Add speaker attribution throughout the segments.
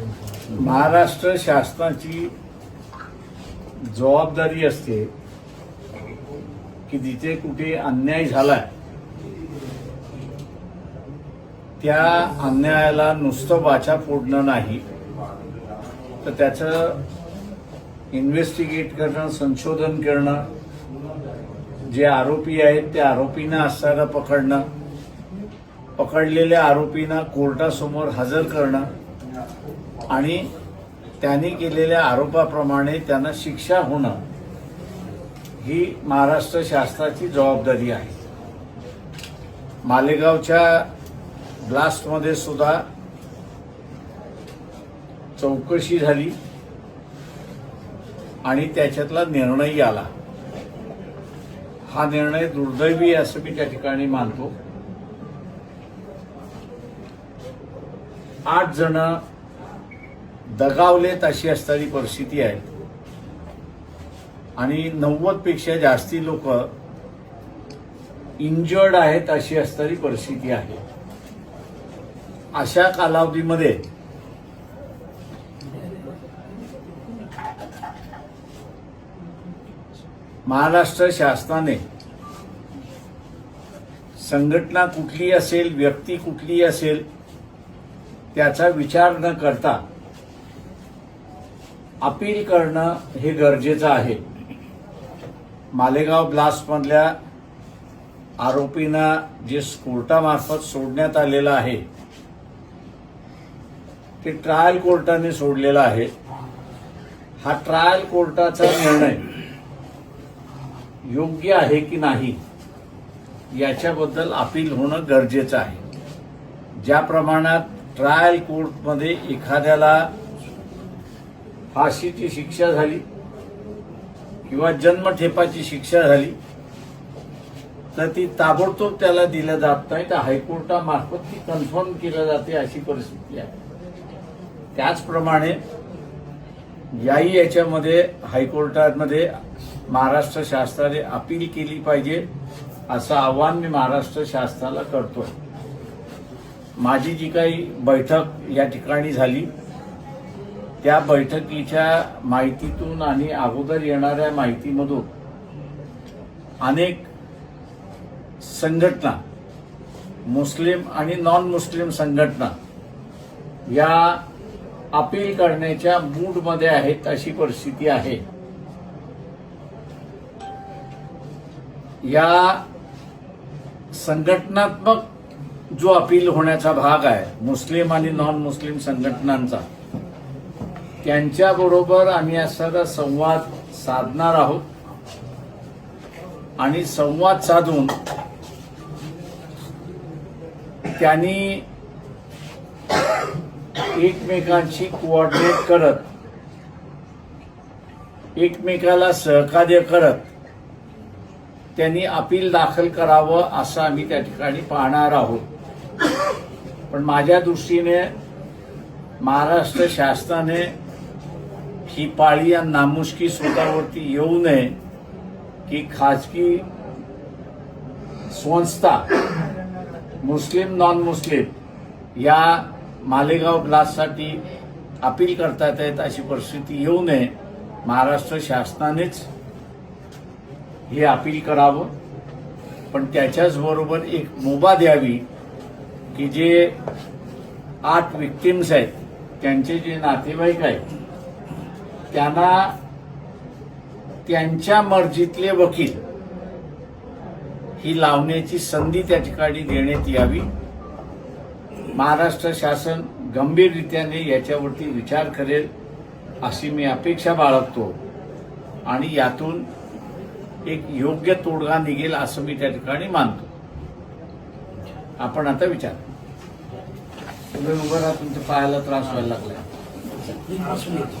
Speaker 1: महाराष्ट्र शासनाची जबाबदारी असते की जिथे कुठे अन्याय झालाय त्या अन्यायाला नुसतं वाचा फोडणं नाही तर त्याचं इन्व्हेस्टिगेट करणं संशोधन करणं जे आरोपी आहेत त्या आरोपींना असताना पकडणं पकडलेल्या आरोपींना कोर्टासमोर हजर करणं आणि त्यांनी केलेल्या आरोपाप्रमाणे त्यांना शिक्षा होणं ही महाराष्ट्र शासनाची जबाबदारी आहे मालेगावच्या ब्लास्टमध्ये सुद्धा चौकशी झाली आणि त्याच्यातला निर्णयही आला हा निर्णय दुर्दैवी असं मी त्या ठिकाणी मानतो आठ जण दगावलेत अशी असणारी परिस्थिती आहे आणि पेक्षा जास्ती लोक इंजर्ड आहेत अशी असणारी परिस्थिती आहे अशा कालावधीमध्ये महाराष्ट्र शासनाने संघटना कुठली असेल व्यक्ती कुठली असेल त्याचा विचार न करता अपील करणं हे गरजेचं आहे मालेगाव ब्लास्टमधल्या आरोपींना जे कोर्टामार्फत सोडण्यात आलेलं आहे ते ट्रायल कोर्टाने सोडलेलं आहे हा ट्रायल कोर्टाचा निर्णय योग्य आहे की नाही याच्याबद्दल अपील होणं गरजेचं आहे ज्या प्रमाणात ट्रायल कोर्टमध्ये एखाद्याला फाशीची शिक्षा झाली किंवा जन्मठेपाची शिक्षा झाली तर ती ताबडतोब त्याला दिल्या जात नाही तर हायकोर्टामार्फत ती कन्फर्म केलं जाते अशी परिस्थिती आहे त्याचप्रमाणे याही याच्यामध्ये हायकोर्टामध्ये महाराष्ट्र शासनाने अपील केली पाहिजे असं आवाहन मी महाराष्ट्र शास्त्राला करतोय माझी जी काही बैठक या ठिकाणी झाली त्या बैठकीच्या माहितीतून आणि अगोदर येणाऱ्या माहितीमधून अनेक संघटना मुस्लिम आणि नॉन मुस्लिम संघटना या अपील करण्याच्या मूडमध्ये आहेत अशी परिस्थिती आहे या संघटनात्मक जो अपील होण्याचा भाग आहे मुस्लिम आणि नॉन मुस्लिम संघटनांचा त्यांच्याबरोबर आम्ही असा संवाद साधणार आहोत आणि संवाद साधून त्यांनी एकमेकांशी कोऑर्डिनेट करत एकमेकाला सहकार्य करत त्यांनी अपील दाखल करावं असं आम्ही त्या ठिकाणी पाहणार आहोत पण माझ्या दृष्टीने महाराष्ट्र शासनाने ही पाळी या नामुष्की स्वतःवरती येऊ नये की खाजगी संस्था मुस्लिम नॉन मुस्लिम या मालेगाव ब्लास्टसाठी अपील करतात आहेत अशी परिस्थिती येऊ नये महाराष्ट्र शासनानेच हे अपील करावं पण त्याच्याचबरोबर एक मुभा द्यावी की जे आठ विक्टिम्स आहेत त्यांचे जे नातेवाईक आहेत त्यांना त्यांच्या मर्जीतले वकील ही लावण्याची संधी त्या ठिकाणी देण्यात यावी महाराष्ट्र शासन गंभीररित्याने याच्यावरती विचार करेल अशी मी अपेक्षा बाळगतो आणि यातून एक योग्य तोडगा निघेल असं मी त्या ठिकाणी मानतो आपण आता विचार तुम्ही उभं राहा तुमच्या पाहायला त्रास व्हायला लागला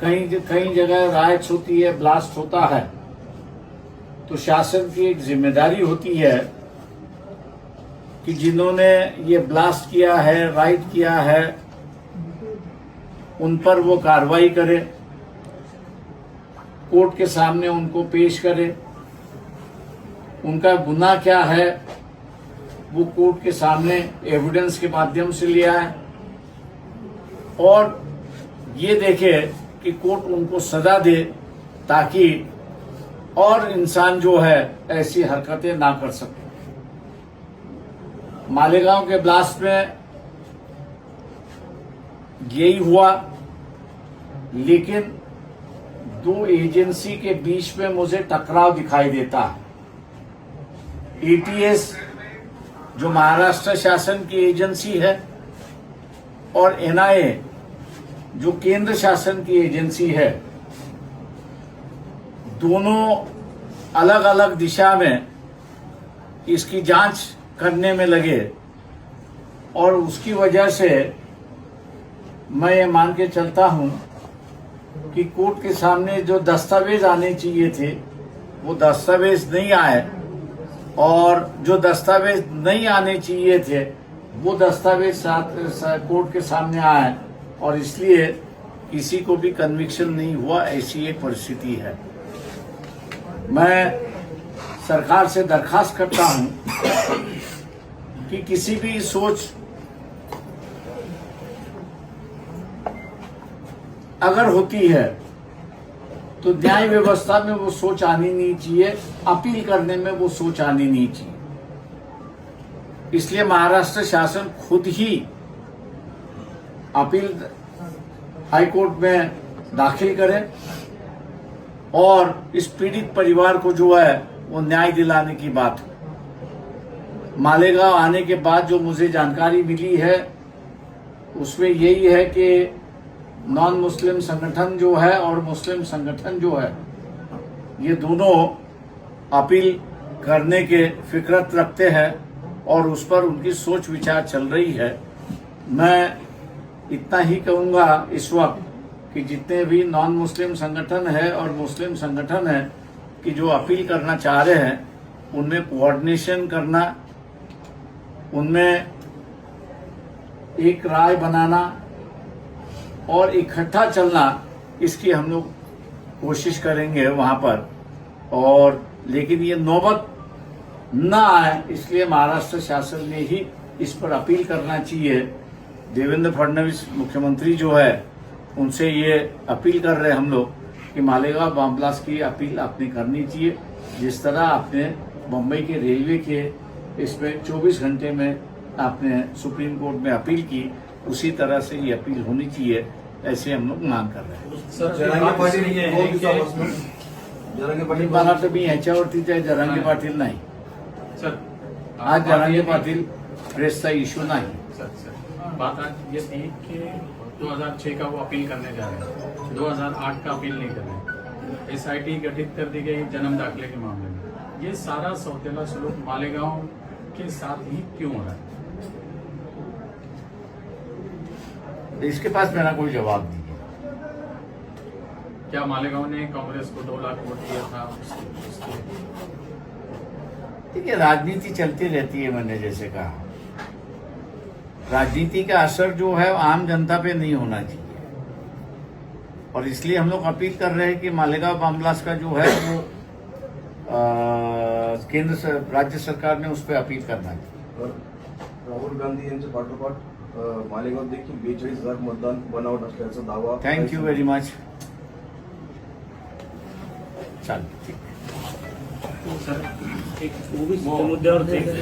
Speaker 1: कहीं कई जगह रायट्स होती है ब्लास्ट होता है तो शासन की एक जिम्मेदारी होती है कि जिन्होंने ये ब्लास्ट किया है राइट किया है उन पर वो कार्रवाई करे कोर्ट के सामने उनको पेश करे उनका गुना क्या है वो कोर्ट के सामने एविडेंस के माध्यम से लिया है और ये देखे कि कोर्ट उनको सजा दे ताकि और इंसान जो है ऐसी हरकतें ना कर सके मालेगांव के ब्लास्ट में यही हुआ लेकिन दो एजेंसी के बीच में मुझे टकराव दिखाई देता है एटीएस जो महाराष्ट्र शासन की एजेंसी है और एनआईए जो केंद्र शासन की एजेंसी है दोनों अलग अलग दिशा में इसकी जांच करने में लगे और उसकी वजह से मैं ये मान के चलता हूं कि कोर्ट के सामने जो दस्तावेज आने चाहिए थे वो दस्तावेज नहीं आए और जो दस्तावेज नहीं आने चाहिए थे वो दस्तावेज कोर्ट के सामने आए और इसलिए किसी को भी कन्विक्शन नहीं हुआ ऐसी एक परिस्थिति है मैं सरकार से दरखास्त करता हूं कि किसी भी सोच अगर होती है तो न्याय व्यवस्था में वो सोच आनी नहीं चाहिए अपील करने में वो सोच आनी नहीं चाहिए इसलिए महाराष्ट्र शासन खुद ही अपील हाई कोर्ट में दाखिल करें और इस पीड़ित परिवार को जो है वो न्याय दिलाने की बात मालेगांव आने के बाद जो मुझे जानकारी मिली है उसमें यही है कि नॉन मुस्लिम संगठन जो है और मुस्लिम संगठन जो है ये दोनों अपील करने के फिक्रत रखते हैं और उस पर उनकी सोच विचार चल रही है मैं इतना ही कहूंगा इस वक्त कि जितने भी नॉन मुस्लिम संगठन है और मुस्लिम संगठन है कि जो अपील करना चाह रहे हैं उनमें कोऑर्डिनेशन करना उनमें एक राय बनाना और इकट्ठा चलना इसकी हम लोग कोशिश करेंगे वहां पर और लेकिन ये नौबत ना आए इसलिए महाराष्ट्र शासन ने ही इस पर अपील करना चाहिए देवेंद्र फडणवीस मुख्यमंत्री जो है उनसे ये अपील कर रहे हम लोग कि मालेगांव बॉम ब्लास्ट की अपील आपने करनी चाहिए जिस तरह आपने बम्बई के रेलवे के इसमें 24 घंटे में आपने सुप्रीम कोर्ट में अपील की उसी तरह से ये अपील होनी चाहिए ऐसे हम लोग मांग कर रहे हैं मला तर मी याच्यावरतीच आहे पाटिल नहीं
Speaker 2: सर
Speaker 1: आज पाटिल प्रेस का इश्यू नहीं
Speaker 2: बात आज ये थी कि 2006 का वो अपील करने जा रहे हैं 2008 का अपील नहीं कर रहे एस गठित कर दी गई जन्म दाखिले के मामले में ये सारा सौतेला सलूक मालेगांव के साथ ही क्यों हो रहा है
Speaker 1: इसके पास मेरा कोई जवाब नहीं है
Speaker 2: क्या मालेगांव ने कांग्रेस को दो लाख वोट दिया था ठीक
Speaker 1: है राजनीति चलती रहती है मैंने जैसे कहा राजनीति का असर जो है आम जनता पे नहीं होना चाहिए और इसलिए हम लोग अपील कर रहे हैं कि मालेगांव बामलास का जो है वो केंद्र राज्य सरकार ने उस पर अपील करना चाहिए
Speaker 3: राहुल गांधी मालेगांव देखिए मालेगाव हजार मतदान बनावट असल्याचा दावा
Speaker 1: यू वेरी मच चालेल ठीक
Speaker 2: सर एक
Speaker 4: मुद्द्यावर